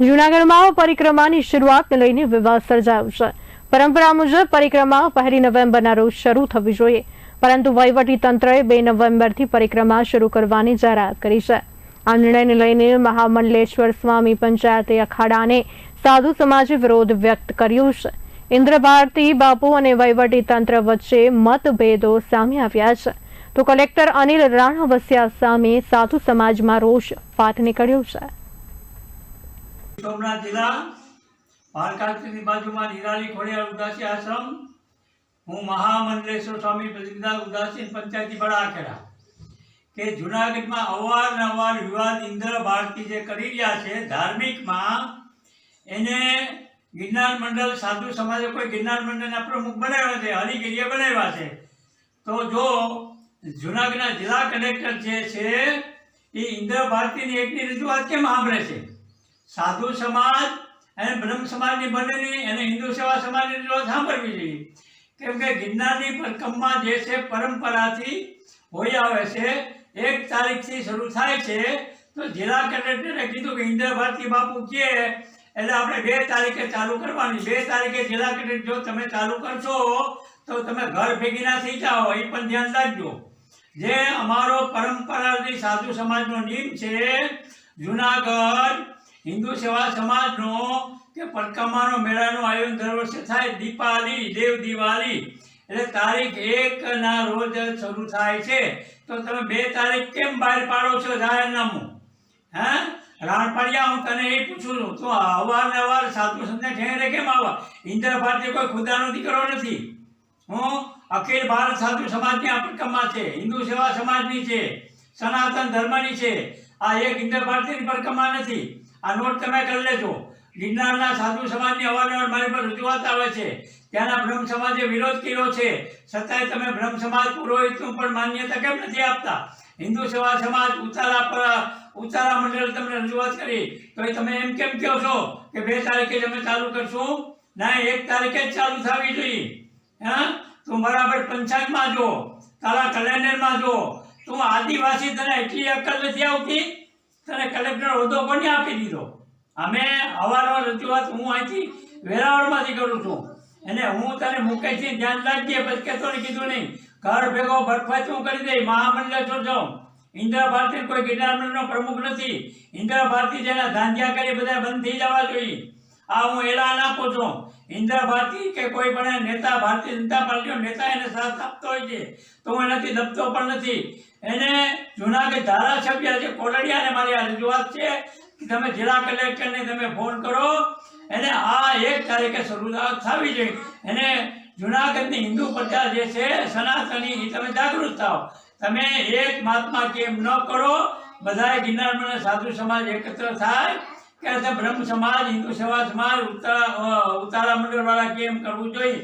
જૂનાગઢમાં પરિક્રમાની શરૂઆતને લઈને વિવાદ સર્જાયો પરંપરા મુજબ પરિક્રમા પહેલી નવેમ્બરના રોજ શરૂ થવી જોઈએ. પરંતુ વહીવટી તંત્રએ બે નવેમ્બરથી પરિક્રમા શરૂ કરવાની જાહેરાત કરી છે. આ નિર્ણયને લઈને મહામંડલેશ્વર સ્વામી પંચાયતે અખાડાને સાધુ સમાજે વિરોધ વ્યક્ત કર્યો છે. ઇન્દ્ર ભારતી બાપુ અને વહીવટી તંત્ર વચ્ચે મતભેદો સામે આવ્યા છે. તો કલેક્ટર અનિલ રાણાવસિયા સામે સાધુ સમાજમાં રોષ ફાટ નીકળ્યો છે. સોમનાથ જિલ્લા પાલકાસ્તીની બાજુમાં નિરાલી ખોડિયાર ઉદાસી આશ્રમ. હું મહામંડલેશ્વર સ્વામી પ્રતિનિધા ઉદાસીન પંચાયતી બડા આખેડા કે જુનાગઢમાં અવારનવાર વિવાદ ઇન્દ્ર ભારતી જે કરી રહ્યા છે, ધાર્મિકમાં એને ગિરનાર મંડળ સાધુ સમાજે કોઈ ગિરનાર મંડળના પ્રમુખ બનાવ્યા છે, હરિગીરીએ બનાવ્યા છે. તો જો જુનાગઢના જિલ્લા કલેક્ટર જે છે, એ ઇન્દ્ર ભારતીની એકની રજૂઆત કેમ સાંભળે છે? સાધુ સમાજ અને બ્રહ્મ સમાજની બંનેની અને હિન્દુ સેવા સમાજની રજૂઆત સાંભળવી જોઈએ. કેમ કે ગિરનારની પરિક્રમા જે છે પરંપરાથી હોઈ આવે છે, એક તારીખથી શરૂ થાય છે, તો જિલ્લા કલેક્ટરે કીધું કે ઇન્દ્ર ભારતી બાપુ કે, એટલે આપણે બે તારીખે ચાલુ કરવાની. બે તારીખે જિલ્લા કલેક્ટર જો તમે ચાલુ કરશો, તો તમે ઘર ભેગી ના થઈ જાઓ, એ પણ ધ્યાન રાખજો. જે અમારો પરંપરાથી સાધુ સમાજનો નિયમ છે, જુનાગઢ હિન્દુ સેવા સમાજનો કે પરકમાનો મેળાનું આયોજન દર વર્ષે થાય દીપાવલી દેવ દિવાળી. એટલે તારીખ એક ના રોજ શરૂ થાય છે. તો તમે બે તારીખ કેમ બહાર પાડો છો? જાહેરનામું હે? રાણપાડિયા, હું તને એ પૂછું છું. તો અવારનવાર સાધુ સંતને ઠેરે કેમ આવવા ઇન્દ્ર ભારતીય કોઈ ખુદાનો દીકરો નથી. હું અખિલ ભારત સાધુ સમાજની આ પરિક્રમા છે. હિન્દુ સેવા સમાજની છે. સનાતન ધર્મની છે. આ એક ઇન્દ્ર ભારતીયની પરિક્રમા નથી. આ નોટ તમે કરી લેજો. ગિરનારના સાધુ સમાજની અવારનવાર મારી પર રજૂઆત આવે છે. ત્યાંના બ્રહ્મ સમાજે વિરોધ કર્યો છે. છતાંય તમે બ્રહ્મ સમાજ પુરોહિતનું પણ માન્યતા કેમ નથી આપતા? હિન્દુ સેવા સમાજ ઉતારા પર ઉતારા મંડળ તમને રજૂઆત કરી. તો એ તમે એમ કેમ કહો છો કે બે તારીખે જ તમે ચાલુ કરશું? ના, એક તારીખે જ ચાલુ થવી જોઈએ. હા? તું બરાબર પંચાયતમાં જો, તારા કલેન્ડરમાં જો. તું આદિવાસી તને એટલી અક્કલ નથી આવતી? તને કલેક્ટર હોદ્દો કોને આપી દીધો? અમે અવારનવાર રજૂઆત હું અહીંથી વેરાવળમાંથી કરું છું. એને હું તને મુકેશથી ધ્યાન રાખજે, પછી કહેતો ને કીધું નહીં. ઘર ભેગો હું કરી દઈ મહામંડળ છો ઇન્દિરા ભારતી કોઈ ગિરનાર પ્રમુખ નથી. ઇન્દિરા ભારતી જેના ધાંધિયા કરી બધા બંધ થઈ જવા જોઈએ. આ હું એલાન આપું છું. ઇન્દિરા ભારતી કે કોઈ પણ નેતા, ભારતીય જનતા પાર્ટીનો નેતા એને સાથ આપતો હોય છે, તો હું એનાથી દબતો પણ નથી. એને જુનાગઢ ધારાસભ્ય છે કોલડિયાને મારી આ રજૂઆત છે કે તમે જિલ્લા કલેક્ટરને તમે ફોન કરો. એને આ એક તારીખે શરૂઆત થવી જોઈએ. એને જુનાગઢની હિન્દુ પ્રજા જે છે, સનાતની, એ તમે જાગૃત થાઓ. તમે એક મહાત્મા કેમ ન કરો? બધાએ ગિરનાર સાધુ સમાજ એકત્ર થાય. કે બ્રહ્મ સમાજ હિન્દુ સમાજ ઉતારા ઉતારા મંડળ વાળા કેમ કરવું જોઈએ?